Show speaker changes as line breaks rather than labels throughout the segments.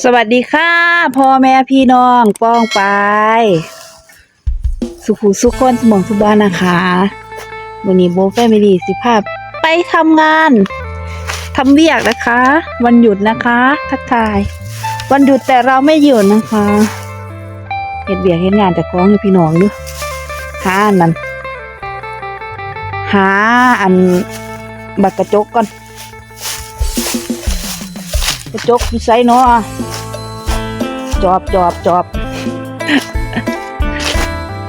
สวัสดีค่ะพ่อแม่พี่น้องป้องไป สุขุสุขคนสมองสุบ้านนะคะวันนี้โบแฟมิลี่สิภาพไปทำงานทำเวียกนะคะ วันหยุดนะคะ ทักทาย วันหยุดแต่เราไม่หยุดนะคะเห็ดเบียกเห็ดงานแต่ของอยู่พี่น้องเด้อหาอันนั้นหาอันบักกระจกก่อน กระจกอยู่ไซเนาะจอบจอบจอบ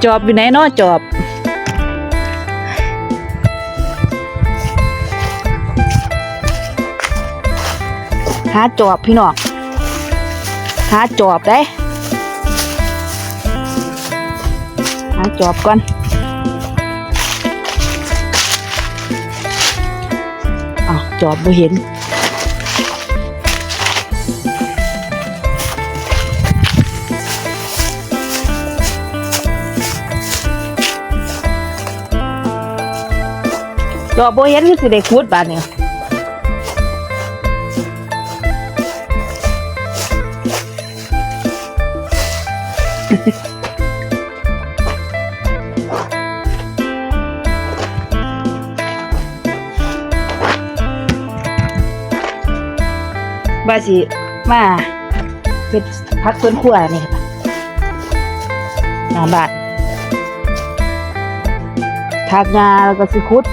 จอบอยู่ไหนเนาะจอบหาจอบพี่น้องหาจอบได้หาจอบก่อนอ้าวจอบไม่เห็น ดอกโบเห็นคือสิได้คูดบาดเนี่ยบาสิมาเป็นพักเพื่อนขั้วนี่ค่ะหน้าบานทากงาแล้วก็สิคุด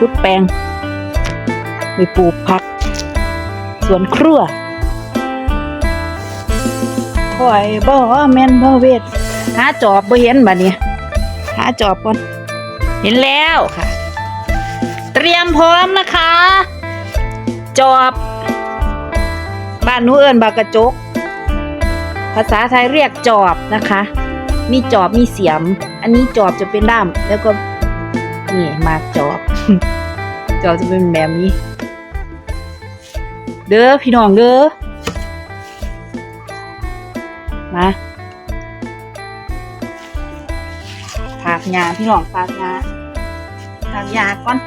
พุดแปลงไปปลูกผัก สวนครัวคอยบ่แม่นบ่เวทหาจอบบ่เห็นบัดนี้หาจอบก่อนเห็นแล้วค่ะ เตรียมพร้อมนะคะ จอบบ้านหนูเอิ้นบากกระจก ภาษาไทยเรียกจอบนะคะ มีจอบมีเสียม อันนี้จอบจะเป็นด้ามแล้วก็ นี่มาจอบจอบจะเป็นแบบนี้ เด้อพี่น้องเด้อมาถากยาพี่น้องถากยาถากยาก่อน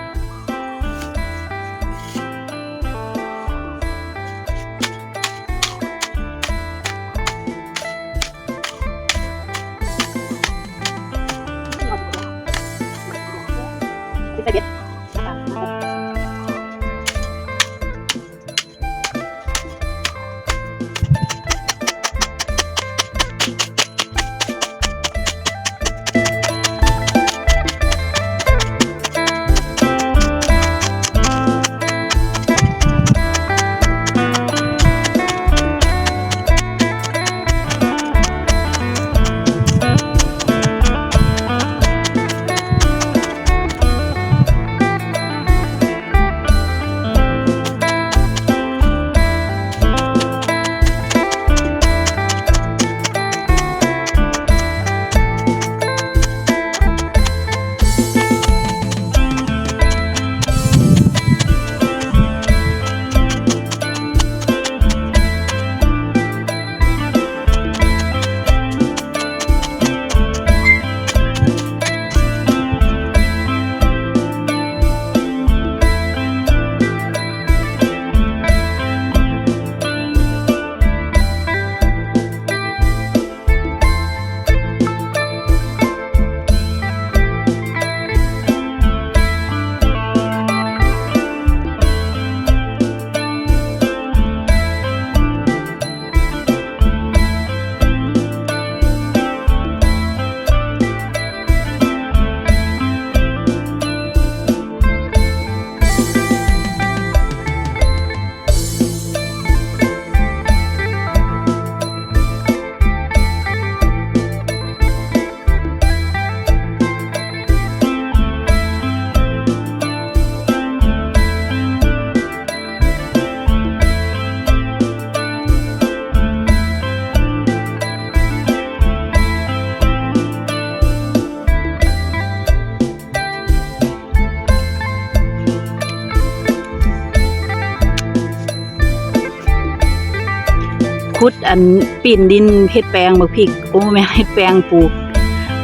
คุดอันปิ่นดินเฮ็ดแปลงบักพริกโอ้แม่เฮ็ดแปลงปลูก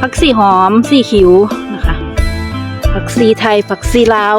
ผักสีหอมสีขิวนะคะผักสีไทยผักสีลาว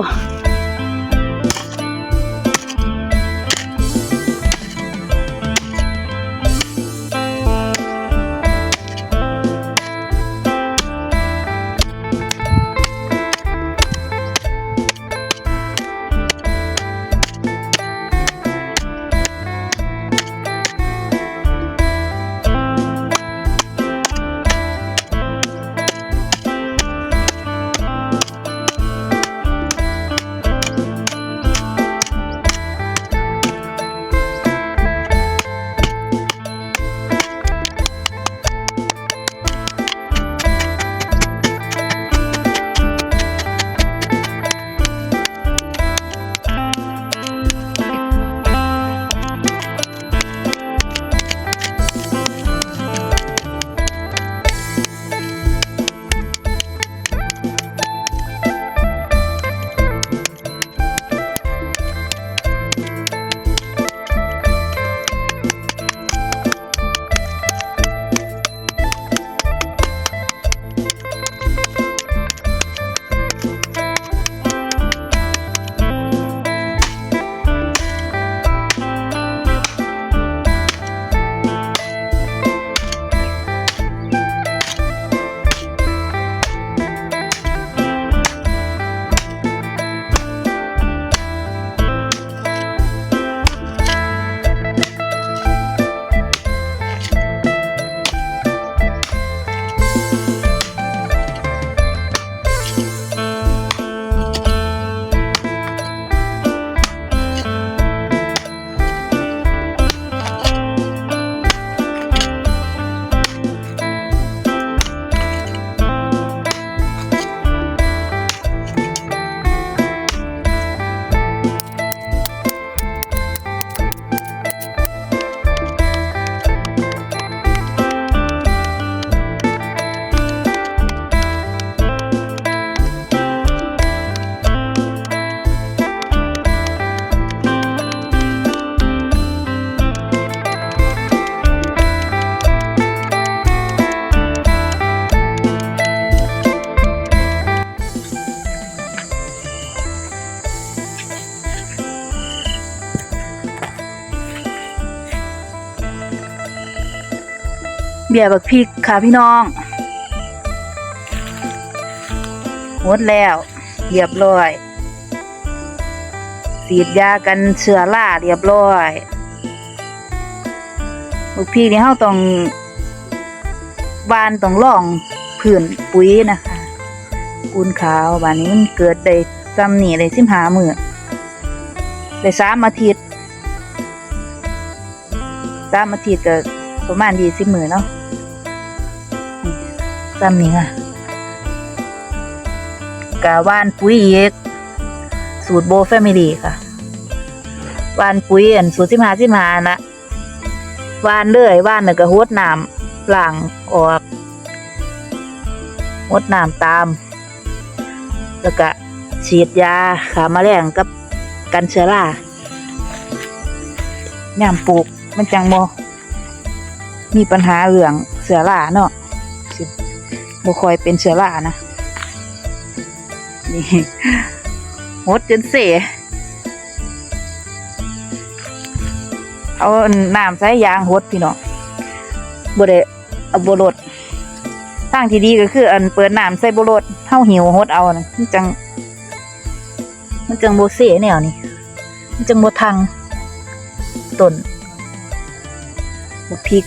เบียร์บักพริกค่ะพี่น้องหมดแล้วเรียบร้อยสีดยากันเชื้อราเรียบร้อยบักพริกนี่เฮาต้องบานต้องล่องผื่นปุ๋ยนะคะปูนขาวบานนี้มันเกิดได้ซ้ำนี่เลยสิบหามือได้สามอาทิตย์สามอาทิตย์ก็ ประมาณยี่สิบมือเนาะซ้ำนี่ค่ะกะว่านปุ๋ยอีกสูตรโบแฟมิลี่ค่ะว่านปุ๋ยอันสูตรสิบห้าสิบห้านะว่านเลยว่านน่ะก็หดน้ำล้างออกหดน้ำตาม แล้วก็ฉีดยาขาแมลงกับกันเชื้อราย่ามปลูกมันจังโม มีปัญหาเรื่องเชื้อราเนาะสิบ่คอยเป็นเชื้อรานะ นี่หดจนเสยเอาน้ำใส่ยางหดพี่น้องบ่ได้เอาบ่ลดทางที่ดีก็คือ อันเปิดน้ำใส่บุรดเท่าหิวหดเอานะมันจัง มันจังโบเซ่แนวนี่มันจังโบทังต้นบพริก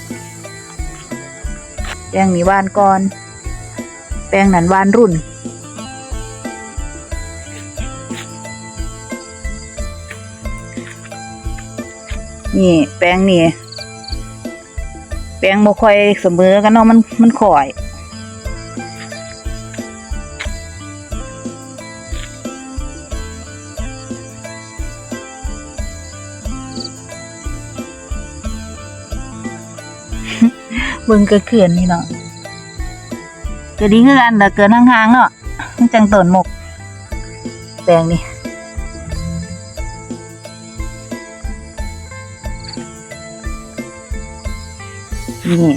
แป้งนี้วานก่อน แป้งนั้นวานรุ่น นี่แป้งนี่ แป้งบ่ค่อยเสมอกันเนาะมันมันข่อย เบิ่งก็เขื่อนนี่เนาะก็ดีคือกันแต่เกินห่างๆเนาะจังต้นหมกแปลงนี่นี่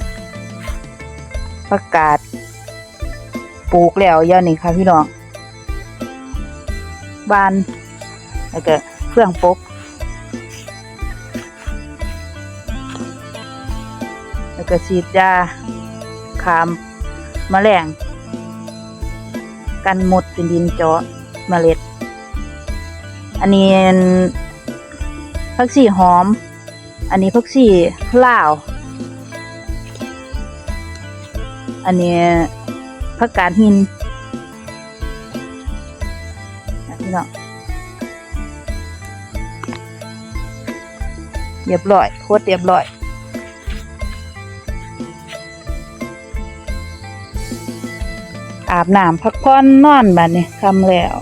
ประกาศปลูกแล้วเดี๋ยานี่ค่ะพี่น้องบานแล้วก็เฟื่องปก แล้วก็ฉีดยาขามมแมลงกันหมดเป็นดินเจาะเมล็ด อันนี้พักซี่หอม อันนี้พักซี่ลาว อันนี้ผักกาดหินนะพี่น้องเรียบร้อยโคตรเรียบร้อย อาบน้ำพักผ่อนนอนบัดนี้คำแล้ว